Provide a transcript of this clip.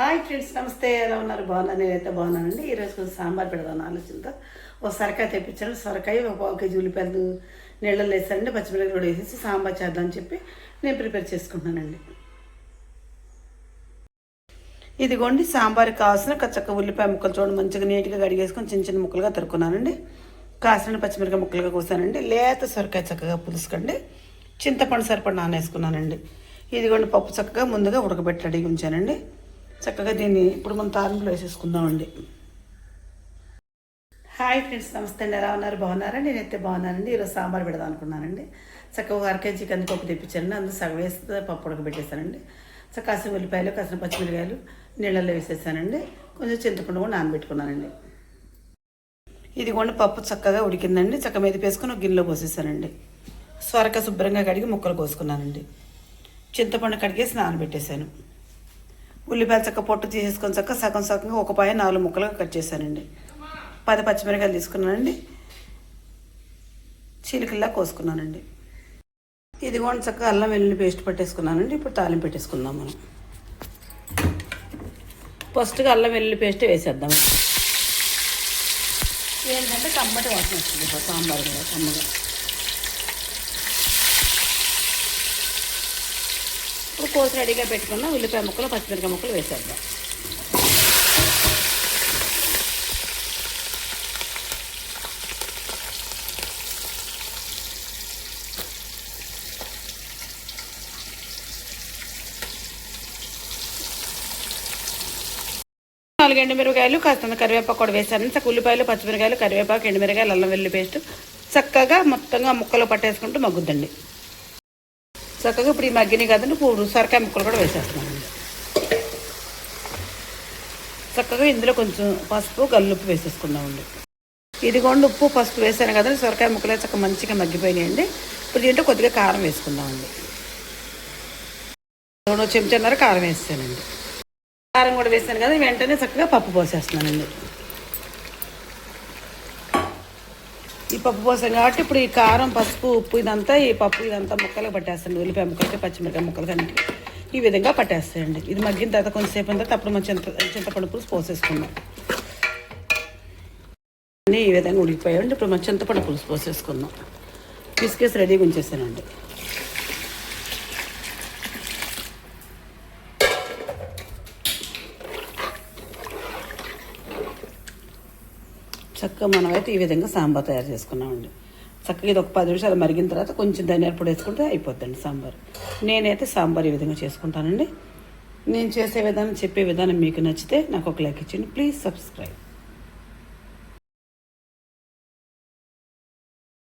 Hi friends నమస్తే. ఎలా ఉన్నారు? బాగున్నాను నేనైతే బాగున్నానండి. ఈరోజు కొంచెం సాంబార్ పెడదాను ఆలోచనతో ఒక సొరకాయ తెప్పించాను. సొరకాయ ఒక పావు కేజీ ఉల్లిపాయలు నీళ్ళలో వేసానండి. పచ్చిమిరపకాయలు కూడా వేసేసి సాంబార్ చేద్దామని చెప్పి నేను ప్రిపేర్ చేసుకుంటున్నానండి. ఇదిగోండి సాంబార్కి కావాల్సిన కచ్చక్క ఉల్లిపాయ ముక్కలు చూడండి. మంచిగా నీట్గా కడిగేసుకొని చిన్న చిన్న ముక్కలుగా తరుక్కున్నానండి. కాసిన పచ్చిమిరపకాయ ముక్కలుగా కోసానండి. లేత సొరకాయ చక్కగా పులుసుకండి. చింతపండు సరిపడి నానేసుకున్నానండి. ఇదిగోండి పప్పు చక్కగా ముందుగా ఉడకబెట్టి అడిగి ఉంచానండి. చక్కగా దీన్ని ఇప్పుడు మనం తాలింపులో వేసేసుకుందామండి. హాయ్ ఫ్రెండ్స్ నమస్తే అండి. ఎలా ఉన్నారు? బాగున్నారా? నేనైతే బాగున్నానండి. ఈరోజు సాంబార్ పెడదాం అనుకున్నానండి. చక్కగా ఒక అర కందిపప్పు తెప్పించానండి. అందులో సగం వేస్తే పప్పు ఉడకబెట్టేశానండి చక్క కాసిన ఉల్లిపాయలు కాసిన పచ్చిమిరకాయలు నీళ్ళల్లో వేసేసానండి. కొంచెం చింతపండు కూడా నానబెట్టుకున్నానండి. ఇదిగోండి పప్పు చక్కగా ఉడికిందండి. చక్క మీద వేసుకుని ఒక గిన్నెలో పోసేసానండి. సొరక శుభ్రంగా కడిగి ముక్కలు కోసుకున్నానండి. చింతపండు కడిగేసి నానబెట్టేశాను. ఉల్లిపాయలు చక్క పొట్టు తీసేసుకొని చక్క సగం సగంగా ఒక పాయ నాలుగు ముక్కలుగా కట్ చేశానండి. పది పచ్చిమిరకాయలు తీసుకున్నానండి. చిలికల్లా కోసుకున్నానండి. ఇదిగోండి చక్క అల్లం వెల్లుల్లి పేస్ట్ పట్టేసుకున్నానండి. ఇప్పుడు తాలింపు పెట్టేసుకుందాం మనం. ఫస్ట్గా అల్లం వెల్లుల్లి పేస్ట్ వేసేద్దాం. ఏంటంటే కమ్మటి వాసన వస్తుంది సాంబార్ కూడా కమ్మగా. కోసి రెడీగా పెట్టుకున్న ఉల్లిపాయ ముక్కలు పచ్చిమిరకాయ ముక్కలు వేసేద్దాం. నాలుగు ఎండుమిరపకాయలు కాస్త కరివేపాకు కూడా వేసాను చక్క ఉల్లిపాయలు పచ్చిమిరకాయలు కరివేపాకు ఎండుమిరకాయలు అల్లం వెల్లి పేస్ట్ చక్కగా మొత్తంగా ముక్కలు పట్టేసుకుంటూ మగ్గుద్దండి. చక్కగా ఇప్పుడు ఈ మగ్గిని కదండి ఇప్పుడు సొరకాయ ముక్కలు కూడా వేసేస్తున్నాను చక్కగా ఇందులో కొంచెం పసుపు గల్లుప్పు వేసేసుకుందామండి. ఇదిగోండి ఉప్పు పసుపు వేసాను కదండి సొరకాయ ముక్కలే చక్కగా మంచిగా మగ్గిపోయినాయండి. ఇప్పుడు దీంట్లో కొద్దిగా కారం వేసుకుందామండి. రెండు చెంచాన్నర కారం వేస్తానండి కారం కూడా వేసాను కదా వెంటనే చక్కగా పప్పు పోసేస్తున్నానండి. ఈ పప్పు పోసాం కాబట్టి ఇప్పుడు ఈ కారం పసుపు ఉప్పు ఇదంతా ఈ పప్పు ఇదంతా ముక్కలు పట్టేస్తాను. ఉల్లిపాయ ముక్కలకి పచ్చిమిరకాయ ముక్కలకి అన్నిటికి ఈ విధంగా పట్టేస్తాయండి. ఇది మగ్గిన తర్వాత కొంతసేపు తర్వాత అప్పుడు మనం చింత చింతపండు పులుసు పోసేసుకుందాం. అన్నీ ఈ విధంగా ఉడికిపోయాయండి. ఇప్పుడు మనం చింతపండు పులుసు పోసేసుకుందాం. బిస్కెట్స్ రెడీగా ఉంచేసానండి. చక్కగా మనం అయితే ఈ విధంగా సాంబార్ తయారు చేసుకున్నామండి. చక్కగా ఇది ఒక పది నిమిషాలు మరిగిన తర్వాత కొంచెం ధనియాల పొడి వేసుకుంటే అయిపోద్దండి సాంబార్. నేనైతే సాంబార్ ఈ విధంగా చేసుకుంటానండి. నేను చేసే విధానం చెప్పే విధానం మీకు నచ్చితే నాకు ఒక లైక్ ఇచ్చింది ప్లీజ్ సబ్స్క్రైబ్.